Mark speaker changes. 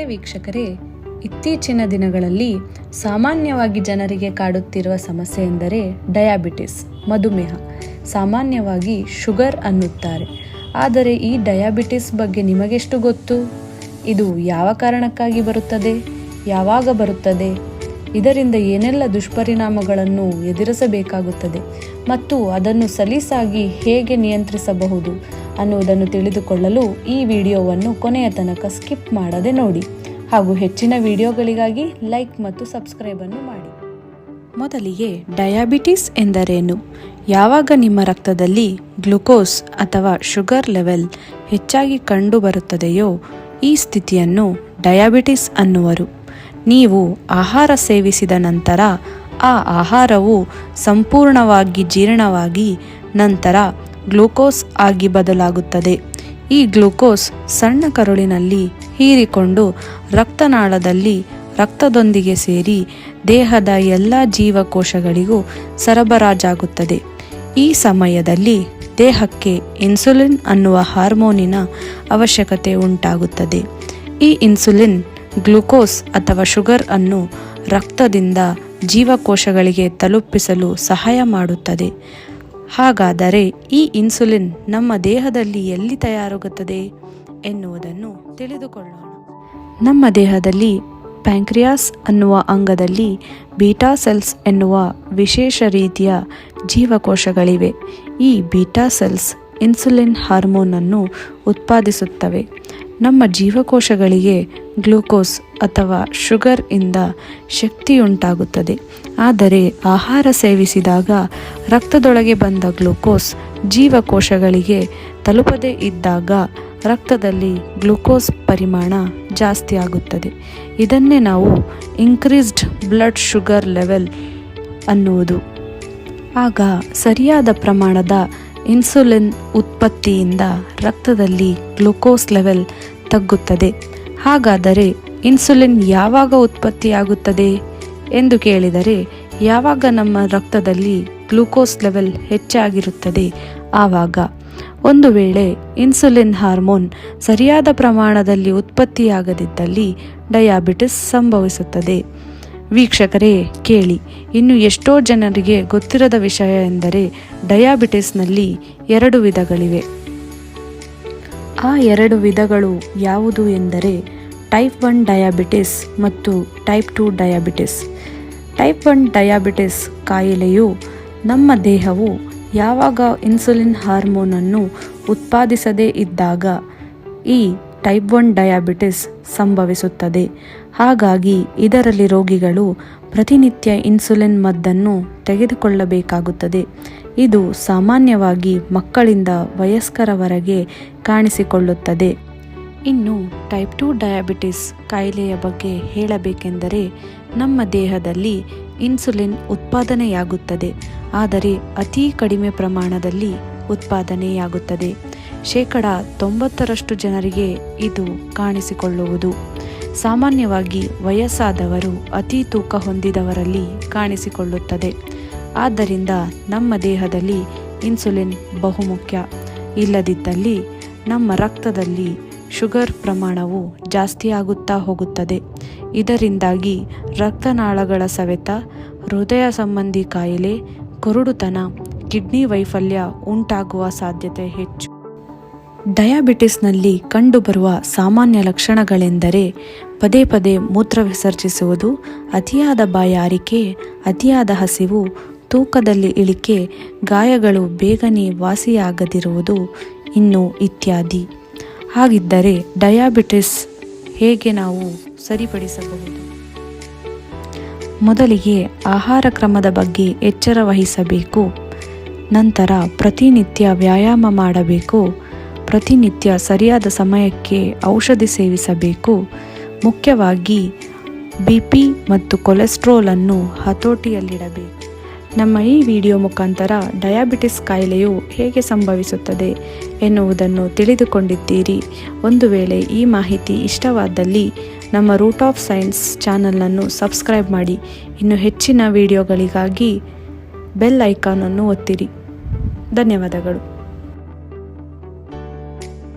Speaker 1: ನಮಸ್ತೆ ವೀಕ್ಷಕರೇ, ಇತ್ತೀಚಿನ ದಿನಗಳಲ್ಲಿ ಸಾಮಾನ್ಯವಾಗಿ ಜನರಿಗೆ ಕಾಡುತ್ತಿರುವ ಸಮಸ್ಯೆ ಎಂದರೆ ಡಯಾಬಿಟಿಸ್, ಮಧುಮೇಹ. ಸಾಮಾನ್ಯವಾಗಿ ಶುಗರ್ ಅನ್ನುತ್ತಾರೆ. ಆದರೆ ಈ ಡಯಾಬಿಟಿಸ್ ಬಗ್ಗೆ ನಿಮಗೆಷ್ಟು ಗೊತ್ತು? ಇದು ಯಾವ ಕಾರಣಕ್ಕಾಗಿ ಬರುತ್ತದೆ? ಯಾವಾಗ ಬರುತ್ತದೆ? ಇದರಿಂದ ಏನೆಲ್ಲ ದುಷ್ಪರಿಣಾಮಗಳನ್ನು ಎದುರಿಸಬೇಕಾಗುತ್ತದೆ? ಮತ್ತು ಅದನ್ನು ಸಲೀಸಾಗಿ ಹೇಗೆ ನಿಯಂತ್ರಿಸಬಹುದು ಅನ್ನುವುದನ್ನು ತಿಳಿದುಕೊಳ್ಳಲು ಈ ವಿಡಿಯೋವನ್ನು ಕೊನೆಯ ತನಕ ಸ್ಕಿಪ್ ಮಾಡದೆ ನೋಡಿ. ಹಾಗೂ ಹೆಚ್ಚಿನ ವಿಡಿಯೋಗಳಿಗಾಗಿ ಲೈಕ್ ಮತ್ತು ಸಬ್ಸ್ಕ್ರೈಬನ್ನು ಮಾಡಿ. ಮೊದಲಿಗೆ ಡಯಾಬಿಟಿಸ್ ಎಂದರೇನು? ಯಾವಾಗ ನಿಮ್ಮ ರಕ್ತದಲ್ಲಿ ಗ್ಲುಕೋಸ್ ಅಥವಾ ಶುಗರ್ ಲೆವೆಲ್ ಹೆಚ್ಚಾಗಿ ಕಂಡುಬರುತ್ತದೆಯೋ ಈ ಸ್ಥಿತಿಯನ್ನು ಡಯಾಬಿಟಿಸ್ ಅನ್ನುವರು. ನೀವು ಆಹಾರ ಸೇವಿಸಿದ ನಂತರ ಆ ಆಹಾರವು ಸಂಪೂರ್ಣವಾಗಿ ಜೀರ್ಣವಾಗಿ ನಂತರ ಗ್ಲೂಕೋಸ್ ಆಗಿ ಬದಲಾಗುತ್ತದೆ. ಈ ಗ್ಲುಕೋಸ್ ಸಣ್ಣ ಕರುಳಿನಲ್ಲಿ ಹೀರಿಕೊಂಡು ರಕ್ತನಾಳದಲ್ಲಿ ರಕ್ತದೊಂದಿಗೆ ಸೇರಿ ದೇಹದ ಎಲ್ಲ ಜೀವಕೋಶಗಳಿಗೂ ಸರಬರಾಜಾಗುತ್ತದೆ. ಈ ಸಮಯದಲ್ಲಿ ದೇಹಕ್ಕೆ ಇನ್ಸುಲಿನ್ ಅನ್ನುವ ಹಾರ್ಮೋನಿನ ಅವಶ್ಯಕತೆ ಉಂಟಾಗುತ್ತದೆ. ಈ ಇನ್ಸುಲಿನ್ ಗ್ಲುಕೋಸ್ ಅಥವಾ ಶುಗರ್ ಅನ್ನು ರಕ್ತದಿಂದ ಜೀವಕೋಶಗಳಿಗೆ ತಲುಪಿಸಲು ಸಹಾಯ ಮಾಡುತ್ತದೆ. ಹಾಗಾದರೆ ಈ ಇನ್ಸುಲಿನ್ ನಮ್ಮ ದೇಹದಲ್ಲಿ ಎಲ್ಲಿ ತಯಾರಾಗುತ್ತದೆ ಎನ್ನುವುದನ್ನು ತಿಳಿದುಕೊಳ್ಳೋಣ. ನಮ್ಮ ದೇಹದಲ್ಲಿ ಪ್ಯಾಂಕ್ರಿಯಾಸ್ ಅನ್ನುವ ಅಂಗದಲ್ಲಿ ಬೀಟಾ ಸೆಲ್ಸ್ ಎನ್ನುವ ವಿಶೇಷ ರೀತಿಯ ಜೀವಕೋಶಗಳಿವೆ. ಈ ಬೀಟಾ ಸೆಲ್ಸ್ ಇನ್ಸುಲಿನ್ ಹಾರ್ಮೋನನ್ನು ಉತ್ಪಾದಿಸುತ್ತವೆ. ನಮ್ಮ ಜೀವಕೋಶಗಳಿಗೆ ಗ್ಲೂಕೋಸ್ ಅಥವಾ ಶುಗರ್ ಇಂದ ಶಕ್ತಿಯುಂಟಾಗುತ್ತದೆ. ಆದರೆ ಆಹಾರ ಸೇವಿಸಿದಾಗ ರಕ್ತದೊಳಗೆ ಬಂದ ಗ್ಲೂಕೋಸ್ ಜೀವಕೋಶಗಳಿಗೆ ತಲುಪದೇ ಇದ್ದಾಗ ರಕ್ತದಲ್ಲಿ ಗ್ಲೂಕೋಸ್ ಪರಿಮಾಣ ಜಾಸ್ತಿ ಆಗುತ್ತದೆ. ಇದನ್ನೇ ನಾವು ಇನ್ಕ್ರೀಸ್ಡ್ ಬ್ಲಡ್ ಶುಗರ್ ಲೆವೆಲ್ ಅನ್ನುವುದು. ಆಗ ಸರಿಯಾದ ಪ್ರಮಾಣದ ಇನ್ಸುಲಿನ್ ಉತ್ಪತ್ತಿಯಿಂದ ರಕ್ತದಲ್ಲಿ ಗ್ಲೂಕೋಸ್ ಲೆವೆಲ್ ತಗ್ಗುತ್ತದೆ. ಹಾಗಾದರೆ ಇನ್ಸುಲಿನ್ ಯಾವಾಗ ಉತ್ಪತ್ತಿಯಾಗುತ್ತದೆ ಎಂದು ಕೇಳಿದರೆ ಯಾವಾಗ ನಮ್ಮ ರಕ್ತದಲ್ಲಿ ಗ್ಲೂಕೋಸ್ ಲೆವೆಲ್ ಹೆಚ್ಚಾಗಿರುತ್ತದೆ. ಆವಾಗ ಒಂದು ವೇಳೆ ಇನ್ಸುಲಿನ್ ಹಾರ್ಮೋನ್ ಸರಿಯಾದ ಪ್ರಮಾಣದಲ್ಲಿ ಉತ್ಪತ್ತಿಯಾಗದಿದ್ದಲ್ಲಿ ಡಯಾಬಿಟಿಸ್ ಸಂಭವಿಸುತ್ತದೆ. ವೀಕ್ಷಕರೇ, ಕೇಳಿ, ಇನ್ನು ಎಷ್ಟೋ ಜನರಿಗೆ ಗೊತ್ತಿರದ ವಿಷಯ ಎಂದರೆ ಡಯಾಬಿಟಿಸ್ನಲ್ಲಿ ಎರಡು ವಿಧಗಳಿವೆ. ಆ ಎರಡು ವಿಧಗಳು ಯಾವುದು ಎಂದರೆ ಟೈಪ್ ಒನ್ ಡಯಾಬಿಟಿಸ್ ಮತ್ತು type two diabetes. Type one diabetes ಕಾಯಿಲೆಯು ನಮ್ಮ ದೇಹವು ಯಾವಾಗ ಇನ್ಸುಲಿನ್ ಹಾರ್ಮೋನನ್ನು ಉತ್ಪಾದಿಸದೇ ಇದ್ದಾಗ ಈ ಟೈಪ್ ಒನ್ ಡಯಾಬಿಟಿಸ್ ಸಂಭವಿಸುತ್ತದೆ. ಹಾಗಾಗಿ ಇದರಲ್ಲಿ ರೋಗಿಗಳು ಪ್ರತಿನಿತ್ಯ ಇನ್ಸುಲಿನ್ ಮದ್ದನ್ನು ತೆಗೆದುಕೊಳ್ಳಬೇಕಾಗುತ್ತದೆ. ಇದು ಸಾಮಾನ್ಯವಾಗಿ ಮಕ್ಕಳಿಂದ ವಯಸ್ಕರವರೆಗೆ ಕಾಣಿಸಿಕೊಳ್ಳುತ್ತದೆ. ಇನ್ನು ಟೈಪ್ ಟು ಡಯಾಬಿಟಿಸ್ ಕಾಯಿಲೆಯ ಬಗ್ಗೆ ಹೇಳಬೇಕೆಂದರೆ ನಮ್ಮ ದೇಹದಲ್ಲಿ ಇನ್ಸುಲಿನ್ ಉತ್ಪಾದನೆಯಾಗುತ್ತದೆ. ಆದರೆ ಅತಿ ಕಡಿಮೆ ಪ್ರಮಾಣದಲ್ಲಿ ಉತ್ಪಾದನೆಯಾಗುತ್ತದೆ. ಶೇಕಡ ತೊಂಬತ್ತರಷ್ಟು ಜನರಿಗೆ ಇದು ಕಾಣಿಸಿಕೊಳ್ಳುವುದು. ಸಾಮಾನ್ಯವಾಗಿ ವಯಸ್ಸಾದವರು ಅತಿ ತೂಕ ಹೊಂದಿದವರಲ್ಲಿ ಕಾಣಿಸಿಕೊಳ್ಳುತ್ತದೆ. ಆದ್ದರಿಂದ ನಮ್ಮ ದೇಹದಲ್ಲಿ ಇನ್ಸುಲಿನ್ ಬಹುಮುಖ್ಯ. ಇಲ್ಲದಿದ್ದಲ್ಲಿ ನಮ್ಮ ರಕ್ತದಲ್ಲಿ ಶುಗರ್ ಪ್ರಮಾಣವು ಜಾಸ್ತಿಯಾಗುತ್ತಾ ಹೋಗುತ್ತದೆ. ಇದರಿಂದಾಗಿ ರಕ್ತನಾಳಗಳ ಸವೆತ ಹೃದಯ ಸಂಬಂಧಿ ಕಾಯಿಲೆ, ಕುರುಡುತನ, ಕಿಡ್ನಿ ವೈಫಲ್ಯ ಉಂಟಾಗುವ ಸಾಧ್ಯತೆ ಹೆಚ್ಚು. ಡಯಾಬಿಟಿಸ್ನಲ್ಲಿ ಕಂಡುಬರುವ ಸಾಮಾನ್ಯ ಲಕ್ಷಣಗಳೆಂದರೆ ಪದೇ ಪದೇ ಮೂತ್ರ ವಿಸರ್ಜಿಸುವುದು, ಅತಿಯಾದ ಬಾಯಾರಿಕೆ, ಅತಿಯಾದ ಹಸಿವು ತೂಕದಲ್ಲಿ ಇಳಿಕೆ ಗಾಯಗಳು ಬೇಗನೆ ವಾಸಿಯಾಗದಿರುವುದು ಇನ್ನು ಇತ್ಯಾದಿ. ಹಾಗಿದ್ದರೆ ಡಯಾಬಿಟಿಸ್ ಹೇಗೆ ನಾವು ಸರಿಪಡಿಸಬಹುದು? ಮೊದಲಿಗೆ ಆಹಾರ ಕ್ರಮದ ಬಗ್ಗೆ ಎಚ್ಚರ ವಹಿಸಬೇಕು. ನಂತರ ಪ್ರತಿನಿತ್ಯ ವ್ಯಾಯಾಮ ಮಾಡಬೇಕು. ಪ್ರತಿನಿತ್ಯ ಸರಿಯಾದ ಸಮಯಕ್ಕೆ ಔಷಧಿ ಸೇವಿಸಬೇಕು. ಮುಖ್ಯವಾಗಿ ಬಿ ಪಿ ಮತ್ತು ಕೊಲೆಸ್ಟ್ರೋಲನ್ನು ಹತೋಟಿಯಲ್ಲಿಡಬೇಕು. ನಮ್ಮ ಈ ವಿಡಿಯೋ ಮುಖಾಂತರ ಡಯಾಬಿಟಿಸ್ ಕಾಯಿಲೆಯು ಹೇಗೆ ಸಂಭವಿಸುತ್ತದೆ ಎನ್ನುವುದನ್ನು ತಿಳಿದುಕೊಂಡಿದ್ದೀರಿ. ಒಂದು ವೇಳೆ ಈ ಮಾಹಿತಿ ಇಷ್ಟವಾದಲ್ಲಿ ನಮ್ಮ ರೂಟ್ ಆಫ್ ಸೈನ್ಸ್ ಚಾನಲನ್ನು ಸಬ್ಸ್ಕ್ರೈಬ್ ಮಾಡಿ. ಇನ್ನು ಹೆಚ್ಚಿನ ವಿಡಿಯೋಗಳಿಗಾಗಿ ಬೆಲ್ ಐಕಾನನ್ನು ಒತ್ತಿರಿ. ಧನ್ಯವಾದಗಳು.